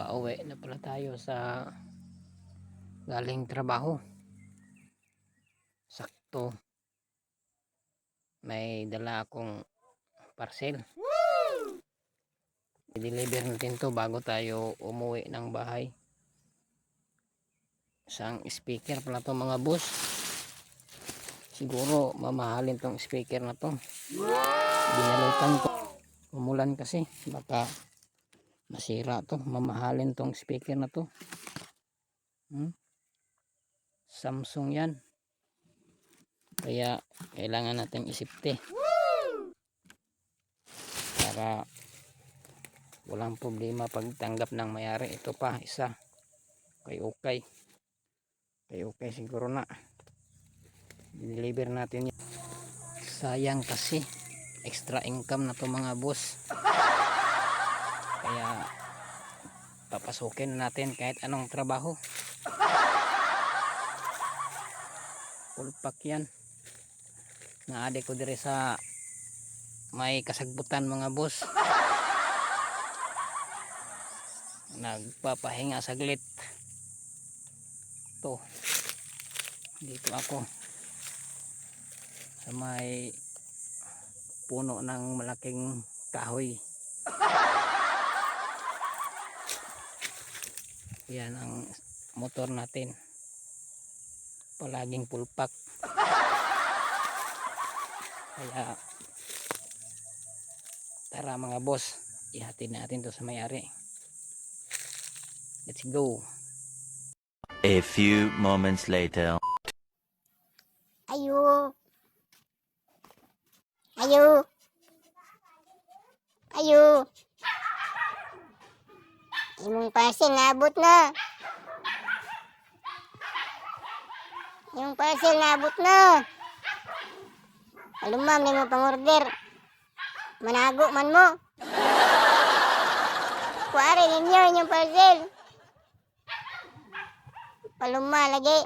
pauwi na pala tayo sa galing trabaho. Sakto. May dala akong parcel. I-deliver natin to bago tayo umuwi ng bahay. Isang speaker pala to mga boss. Siguro mamahalin tong speaker na to. Binalutan ko. Umulan kasi. Baka masira to. Mamahalin tong speaker na to. Hmm? Samsung yan. Kaya kailangan natin isipte. Para walang problema pagtanggap ng mayari. Ito pa isa. Kay okay. Kay okay siguro na. Deliver natin yan. Sayang kasi extra income na to mga boss kaya papasukin natin kahit anong trabaho. Full pack yan. Naade ko dire sa may kasagbutan mga boss. Nagpapahinga saglit. To dito ako. Sa may puno ng malaking kahoy yan ang motor natin palaging full pack kaya tara mga boss ihatid natin to sa may-ari let's go A few moments later. Ayo. Ayo. Ayo. Yung parcel, nabot na. Yung parcel, nabot na. Alam ma'am, hindi mo pang order. Manago man mo. Kuwari ninyo yung parcel. Paluma lagi.